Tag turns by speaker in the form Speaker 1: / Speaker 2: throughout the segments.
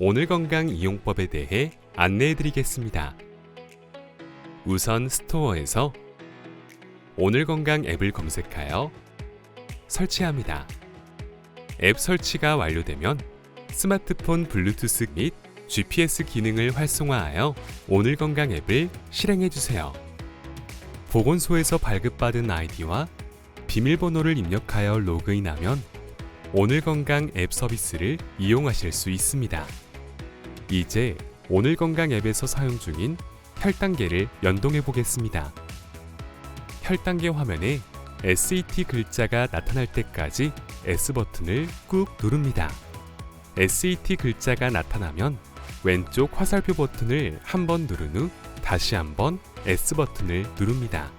Speaker 1: 오늘 건강 이용법에 대해 안내해 드리겠습니다. 우선 스토어에서 오늘 건강 앱을 검색하여 설치합니다. 앱 설치가 완료되면 스마트폰 블루투스 및 GPS 기능을 활성화하여 오늘 건강 앱을 실행해 주세요. 보건소에서 발급받은 아이디와 비밀번호를 입력하여 로그인하면 오늘 건강 앱 서비스를 이용하실 수 있습니다. 이제 오늘 건강 앱에서 사용 중인 혈당계를 연동해 보겠습니다. 혈당계 화면에 SET 글자가 나타날 때까지 S 버튼을 꾹 누릅니다. SET 글자가 나타나면 왼쪽 화살표 버튼을 한 번 누른 후 다시 한 번 S 버튼을 누릅니다.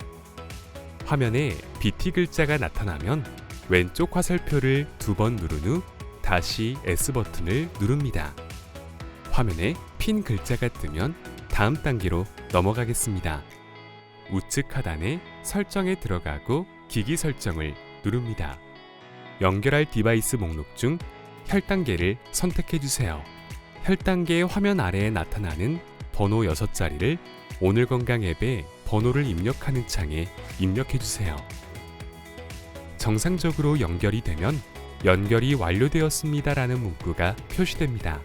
Speaker 1: 화면에 BT 글자가 나타나면 왼쪽 화살표를 두 번 누른 후 다시 S 버튼을 누릅니다. 화면에 핀 글자가 뜨면 다음 단계로 넘어가겠습니다. 우측 하단에 설정에 들어가고 기기 설정을 누릅니다. 연결할 디바이스 목록 중 혈당계를 선택해 주세요. 혈당계 화면 아래에 나타나는 번호 6자리를 오늘 건강 앱에 번호를 입력하는 창에 입력해 주세요. 정상적으로 연결이 되면 연결이 완료되었습니다라는 문구가 표시됩니다.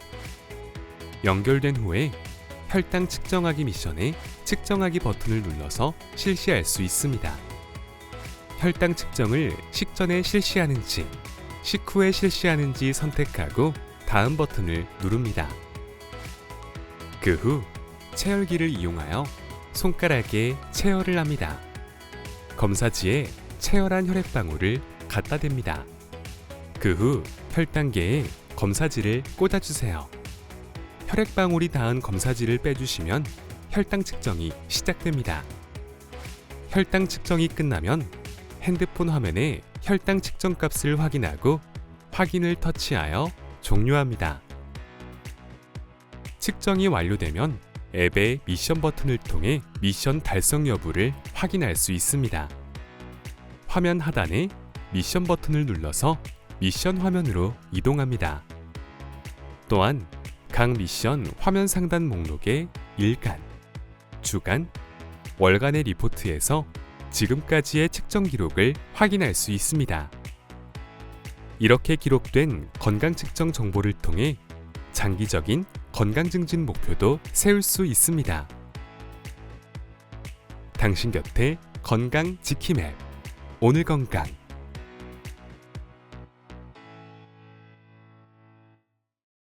Speaker 1: 연결된 후에 혈당 측정하기 미션에 측정하기 버튼을 눌러서 실시할 수 있습니다. 혈당 측정을 식전에 실시하는지, 식후에 실시하는지 선택하고 다음 버튼을 누릅니다. 그 후 체열기를 이용하여 손가락에 체열을 합니다. 검사지에 체열한 혈액방울을 갖다 댑니다. 그 후 혈당계에 검사지를 꽂아주세요. 혈액방울이 닿은 검사지를 빼주시면 혈당 측정이 시작됩니다. 혈당 측정이 끝나면 핸드폰 화면에 혈당 측정 값을 확인하고 확인을 터치하여 종료합니다. 측정이 완료되면 앱의 미션 버튼을 통해 미션 달성 여부를 확인할 수 있습니다. 화면 하단에 미션 버튼을 눌러서 미션 화면으로 이동합니다. 또한 각 미션 화면 상단 목록의 일간, 주간, 월간의 리포트에서 지금까지의 측정 기록을 확인할 수 있습니다. 이렇게 기록된 건강 측정 정보를 통해 장기적인 건강 증진 목표도 세울 수 있습니다. 당신 곁에 건강 지킴 앱 오늘 건강